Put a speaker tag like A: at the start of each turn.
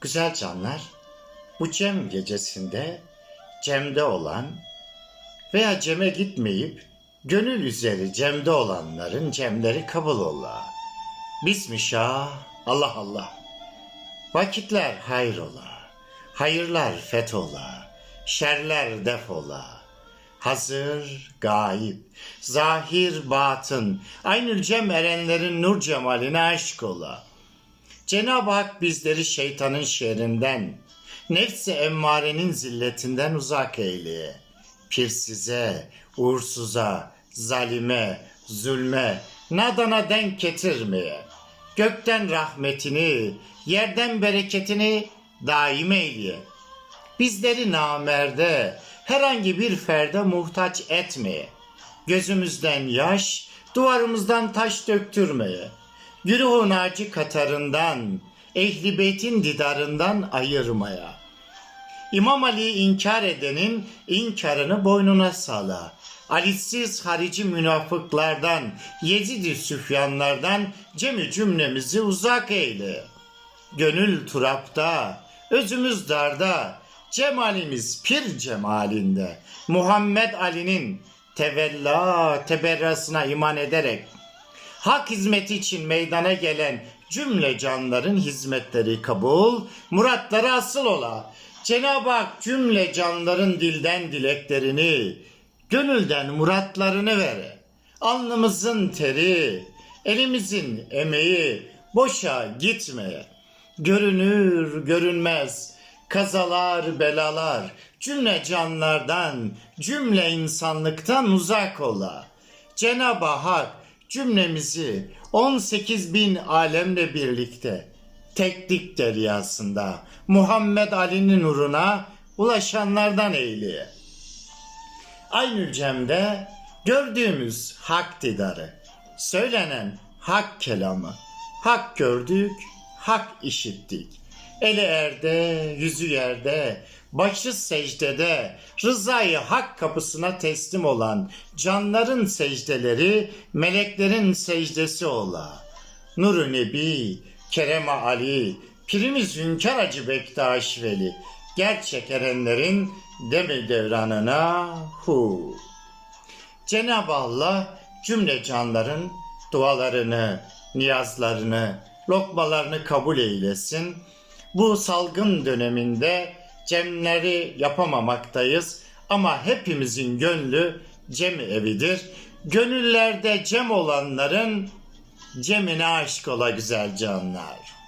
A: Güzel canlar, bu Cem gecesinde Cem'de olan veya Cem'e gitmeyip gönül üzeri Cem'de olanların Cem'leri kabul ola. Bismillah, Allah Allah. Vakitler hayrola, hayırlar fethola, şerler defola. Hazır, gayip, zahir, batın, aynül cem erenlerin nur cemaline aşk ola. Cenab-ı Hak bizleri şeytanın şerrinden, nefsi emmarenin zilletinden uzak eyleye. Pirsize, uğursuza, zalime, zulme, nadana denk getirmeye. Gökten rahmetini, yerden bereketini daim eyleye. Bizleri namerde, herhangi bir ferde muhtaç etmeye. Gözümüzden yaş, duvarımızdan taş döktürmeye. Güruhun acı katarından, ehli beytin didarından ayırmaya. İmam Ali inkar edenin inkarını boynuna sala. Alitsiz harici münafıklardan, Yezid-i Süfyanlardan cemi cümlemizi uzak eyle. Gönül turapta, özümüz darda, cemalimiz pir cemalinde. Muhammed Ali'nin tevella teberrasına iman ederek hak hizmeti için meydana gelen cümle canların hizmetleri kabul, muratları asıl ola. Cenab-ı Hak cümle canların dilden dileklerini, gönülden muratlarını vere. Alnımızın teri, elimizin emeği boşa gitmeye. Görünür görünmez kazalar belalar cümle canlardan cümle insanlıktan uzak ola. Cenab-ı Hak cümlemizi 18 bin alemle birlikte teklik deryasında Muhammed Ali'nin nuruna ulaşanlardan eyleye. Aynı Cem'de gördüğümüz hak didarı, söylenen hak kelamı, hak gördük, hak işittik. Eli erde, yüzü yerde, başı secdede, rızayı hak kapısına teslim olan canların secdeleri, meleklerin secdesi ola. Nuru Nebi, Kerema Ali, Pirimiz Hünkar Hacı Bektaş Veli, gerçek erenlerin demir devranına hu. Cenab-ı Allah cümle canların dualarını, niyazlarını, lokmalarını kabul eylesin. Bu salgın döneminde cemleri yapamamaktayız ama hepimizin gönlü cem evidir. Gönüllerde cem olanların cemine aşk ola güzel canlar.